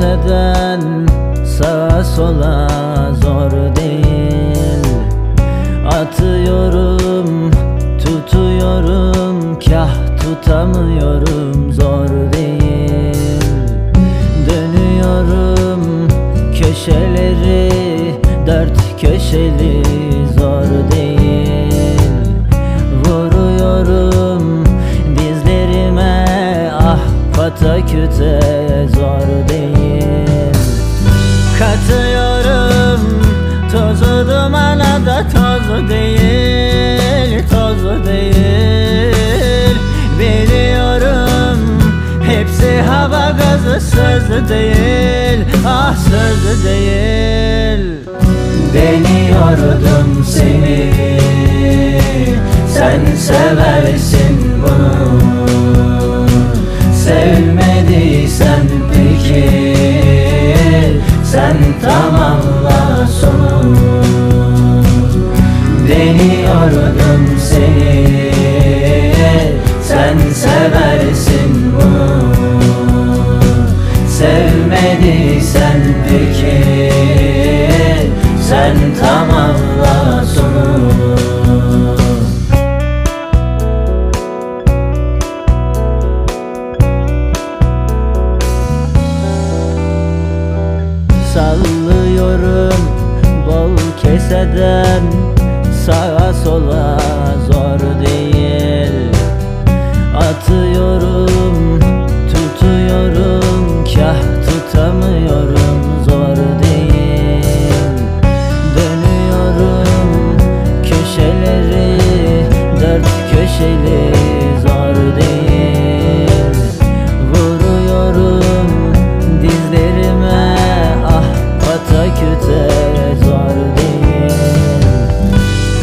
keseden sağa sola zor değil. Atıyorum tutuyorum kah tutamıyorum zor değil. Dönüyorum köşeleri dört köşeli zor değil pataküte zor değil. Katıyorum tozu dumana da toz değil Toz değil. Biliyorum hepsi hava gazı söz değil Ah söz değil. Deniyordum seni Sen seversin bunu Sevmediysen peki? Sen tamamla sonu. Deniyordum seni. Sen seversin bunu. Sevmediysen peki? Sen tamamla Sallıyorum. Bol keseden Sağa sola zor değil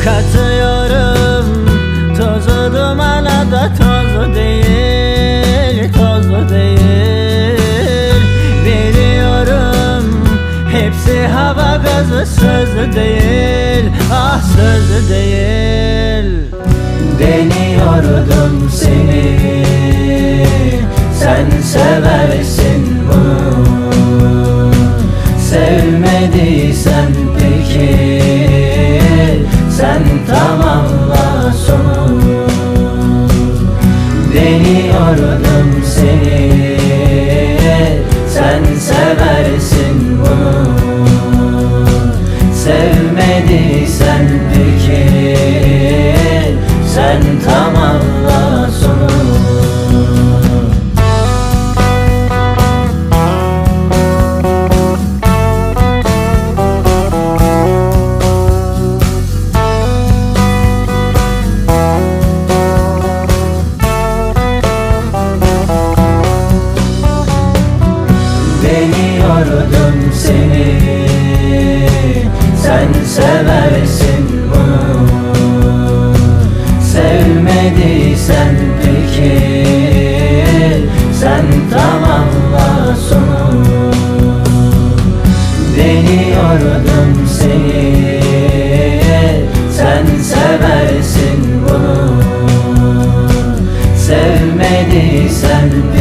Katıyorum. Tozu dumana da toz değil Toz değil. Biliyorum hepsi hava gazı söz değil Ah söz değil. Deniyordum seni Sen seversin bunu. Sevmediysen peki tamamla sonu Deniyordum seni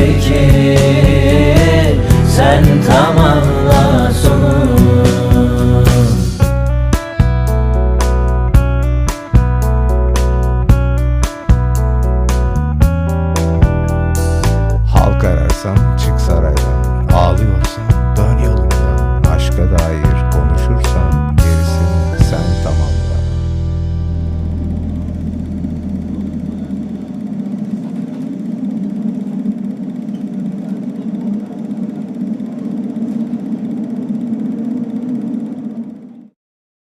Peki Sen sonu